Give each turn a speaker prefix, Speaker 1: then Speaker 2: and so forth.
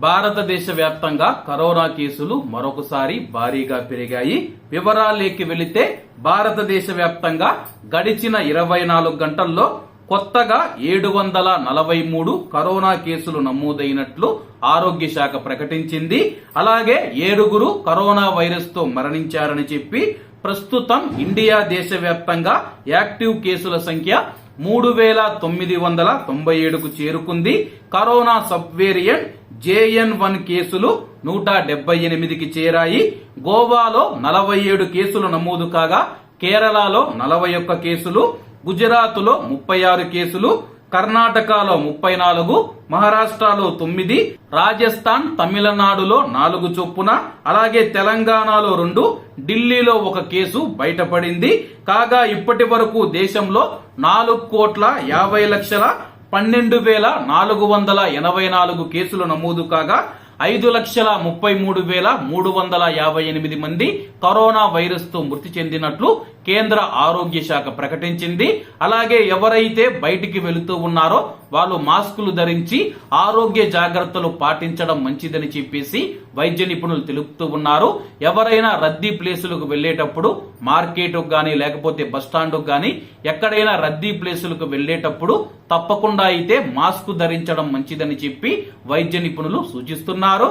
Speaker 1: భారతదేశ వ్యాప్తంగా కరోనా కేసులు మరొకసారి భారీగా పెరిగాయి. వివరాల్లోకి వెళితే భారతదేశ వ్యాప్తంగా గడిచిన ఇరవై నాలుగు గంటల్లో కొత్తగా ఏడు వందల నలభై మూడు కరోనా కేసులు నమోదైనట్లు ఆరోగ్య శాఖ ప్రకటించింది. అలాగే ఏడుగురు కరోనా వైరస్తో మరణించారని చెప్పి ప్రస్తుతం ఇండియా దేశవ్యాప్తంగా యాక్టివ్ కేసుల సంఖ్య మూడు వేల తొమ్మిది వందల తొంభై ఏడుకు చేరుకుంది. Corona sub variant J N one కేసులు నూట డెబ్బై ఎనిమిదికి చేరాయి. గోవాలో నలభై ఏడు కేసులు నమోదు కాగా కేరళలో నలభై ఒక్క కేసులు గుజరాత్లో ముప్పై ఆరు కేసులు కర్ణాటకలో ముప్పై నాలుగు మహారాష్ట్రలో తొమ్మిది రాజస్థాన్ తమిళనాడులో నాలుగు చొప్పున అలాగే తెలంగాణలో రెండు ఢిల్లీలో ఒక కేసు బయటపడింది. కాగా ఇప్పటి వరకు దేశంలో నాలుగు కోట్ల యాభై లక్షల పన్నెండు వేల నాలుగు వందల ఎనభై నాలుగు కేసులు నమోదు కాగా ఐదు లక్షల ముప్పై మూడు వేల మూడు వందల యాభై ఎనిమిది మంది కరోనా వైరస్తో మృతి చెందినట్లు కేంద్ర ఆరోగ్య శాఖ ప్రకటించింది. అలాగే ఎవరైతే బయటికి వెళుతూ ఉన్నారో వాళ్ళు మాస్కులు ధరించి ఆరోగ్య జాగ్రత్తలు పాటించడం మంచిదని చెప్పేసి వైద్య నిపుణులు తెలుపుతూ ఉన్నారు. ఎవరైనా రద్దీ ప్లేసులకు వెళ్ళేటప్పుడు మార్కెట్కు కానీ లేకపోతే బస్ కానీ ఎక్కడైనా రద్దీ ప్లేసులకు వెళ్ళేటప్పుడు తప్పకుండా అయితే మాస్క్ ధరించడం మంచిదని చెప్పి వైద్య నిపుణులు సూచిస్తున్నారు.